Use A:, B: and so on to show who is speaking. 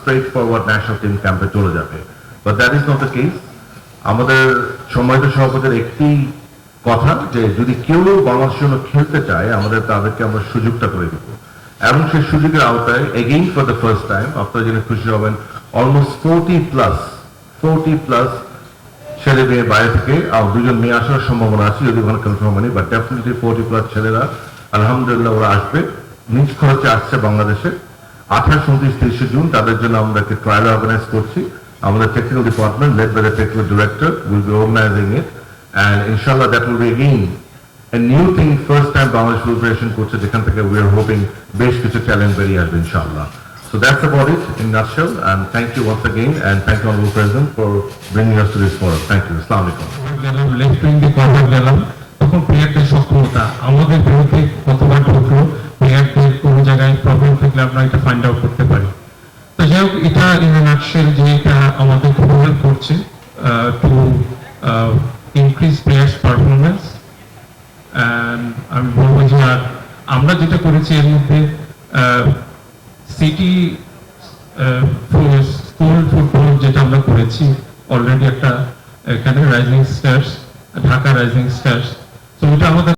A: Straight forward national team ক্যাম্পে চলে যাবে। But that is not the case আমাদের সম্মানিত সভাপতির একটি কথা যে, যদি কেউ বাংলাদেশের জন্য খেলতে চায়, আমাদের তাদেরকে আমরা সুযোগটা করে দেব। এবং সেই সুযোগের আওতায় again for the first time আপনারা জেনে খুশি হবেন almost forty plus forty plus ছেলে মেয়ে বাইরে থেকে, আর দুজন মেয়ে আসার সম্ভাবনা আছে, যদি ওখানে কনফার্ম হয়নি বাট ডেফিনেটলি ফোরটি প্লাস ছেলেরা, আলহামদুলিল্লাহ ওরা আসবে। নিজ খরচে আসছে বাংলাদেশে। আঠাশ উনত্রিশ তিরিশে জুন, তাদের জন্য আমরা একটা ট্রায়াল অর্গানাইজ করছি আমাদের technical department led by the technical director will be organising it and ইনশাল্লাহ that will be again a new thing first time Bangladesh preparation করছে, যেখান থেকে উই আর হোপিং বেশ কিছু ট্যালেন্ট বেরিয়ে আসবে ইনশাল্লাহ So that's about it in nutshell, and thank you once again, and thank you, Honorable President, for bringing us to this forum. Thank you. Assalamu alaikum.
B: গেলাম left wing দিয়ে problem আমরা এটা find out করতে পারি তো যাই হোক, এটা আমাদের করছে টু ইনক্রিজ প্লেয়ার্স পারফরমেন্স আমি বলব যে, আর আমরা যেটা করেছি এর মধ্যে সিটি স্কুল ফুটবল যেটা আমরা করেছি অলরেডি একটা, এখানে rising stars Dhaka rising stars তো ওটা আমাদের